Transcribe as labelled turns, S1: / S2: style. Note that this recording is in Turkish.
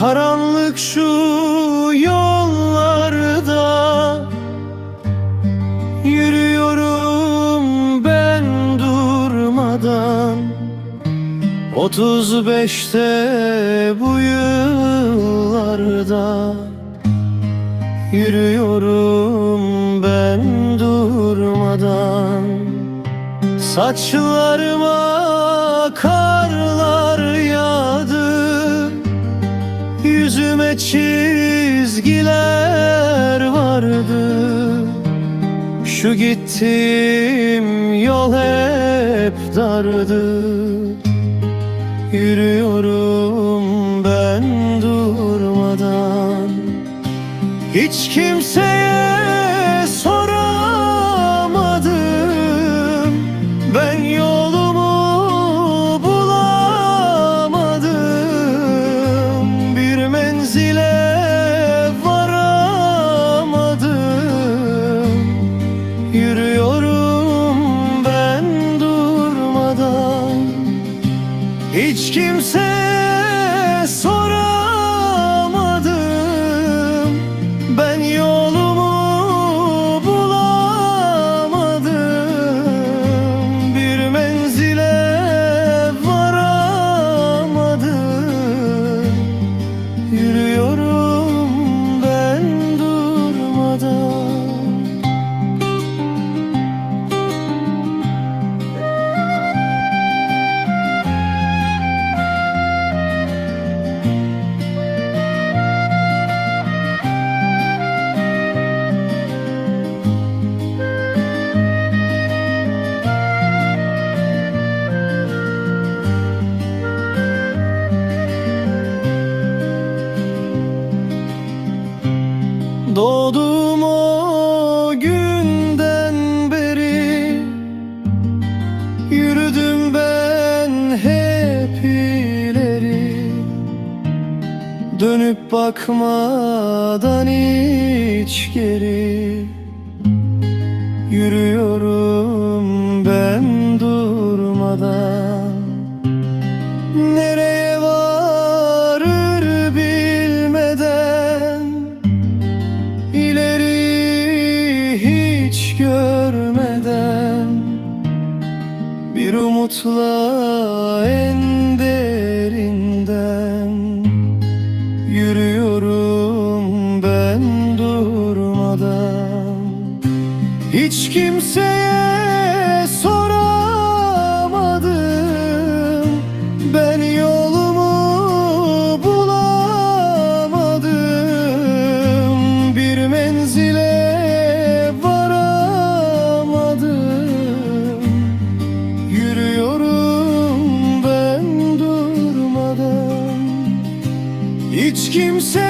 S1: Karanlık şu yollarda Yürüyorum ben durmadan. Otuz beşte bu yıllarda Yürüyorum ben durmadan. Saçlarıma Şu gittiğim yol hep dardı. Yürüyorum ben durmadan. Hiç kimseye durmadan Doğduğum o günden beri. Yürüdüm ben hep ileri. Dönüp bakmadan hiç geri. Yürüyorum umutla en derinden. Yürüyorum ben durmadan. Hiç kimse kimse